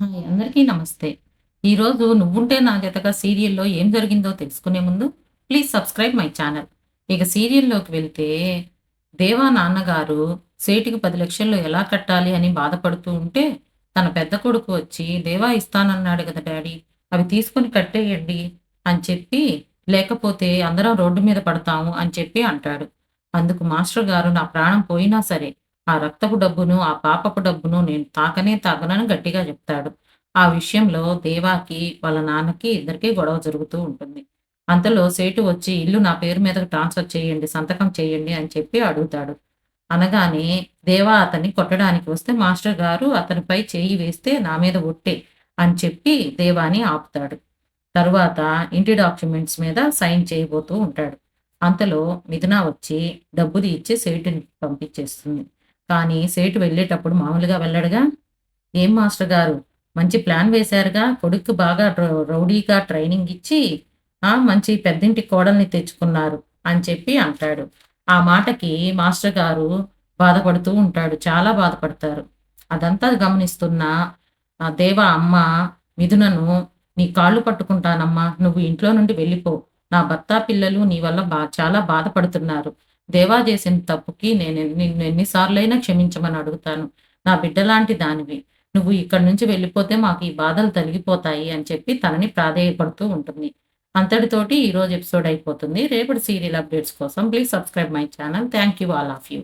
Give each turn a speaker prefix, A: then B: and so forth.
A: Hi అందరికీ నమస్తే. ఈరోజు 'నువ్వుంటే నా జతగా' సీరియల్‌లో ఏం జరిగిందో తెలుసుకునే ముందు ప్లీజ్ సబ్స్క్రైబ్ మై ఛానల్. ఇక సీరియల్‌లోకి వెళ్తే దేవా నాన్నగారు సేటుకి 10,00,000 ఎలా కట్టాలి అని బాధపడుతూ ఉంటే తన పెద్ద కొడుకు వచ్చి "దేవా ఇస్తానన్నాడు కదా డాడీ అవి తీసుకొని కట్టేయండి" అని చెప్పి లేకపోతే అందరం రోడ్డు మీద పడతాము అని చెప్పి అంటాడు. అందుకు మాస్టర్ గారు "నా ప్రాణం పోయినా సరే ఆ రక్తపు డబ్బును, ఆ పాపపు డబ్బును నేను తాకనే తాకనని" గట్టిగా చెప్తాడు. ఆ విషయంలో దేవాకి, వాళ్ళ నాన్నకి ఇద్దరికీ గొడవ జరుగుతూ ఉంటుంది. అంతలో సేటు వచ్చి "ఇల్లు నా పేరు మీదకు ట్రాన్స్‌ఫర్ చేయండి, సంతకం చేయండి" అని చెప్పి అడుగుతాడు. అనగానే దేవా అతన్ని కొట్టడానికి వస్తే మాస్టర్ గారు అతనిపై చేయి వేస్తే "నా మీద ఒట్టే" అని చెప్పి దేవాని ఆపుతాడు. తరువాత ఇంటి డాక్యుమెంట్స్ మీద సైన్ చేయబోతూ ఉంటాడు. అంతలో మిథున వచ్చి డబ్బులు ఇచ్చి సేటుని పంపించేస్తుంది. కానీ సేటు వెళ్ళేటప్పుడు మామూలుగా వెళ్ళడుగా. "ఏం మాస్టర్ గారు మంచి ప్లాన్ వేశారుగా కొడుక్కి బాగా రౌ రౌడీగా ట్రైనింగ్ ఇచ్చి ఆ! మంచి పెద్దింటి కోడల్ని తెచ్చుకున్నారు" అని చెప్పి అంటాడు. ఆ మాటకి మాస్టర్ గారు బాధపడుతూ ఉంటాడు. చాలా బాధపడతారు. అదంతా గమనిస్తున్న దేవ దేవా అమ్మ మిథునను "నీ కాళ్ళు పట్టుకుంటానమ్మా నువ్వు ఇంట్లో నుండి వెళ్ళిపో. నా భర్త, పిల్లలు నీ వల్ల బా చాలా బాధపడుతున్నారు. దేవా చేసిన తప్పుకి నేను నిన్ను ఎన్నిసార్లైనా క్షమించమని అడుగుతాను. నా బిడ్డలాంటి దానివి. నువ్వు ఇక్కడి నుంచి వెళ్ళిపోతే మాకు ఈ బాధలు తొలగిపోతాయి" అని చెప్పి తనని ప్రాధేయపడుతూ ఉంటుంది. అంతటితోటి ఈరోజు ఎపిసోడ్ అయిపోతుంది. రేపటి సీరియల్ అప్డేట్స్ కోసం please subscribe my channel. Thank you all of you.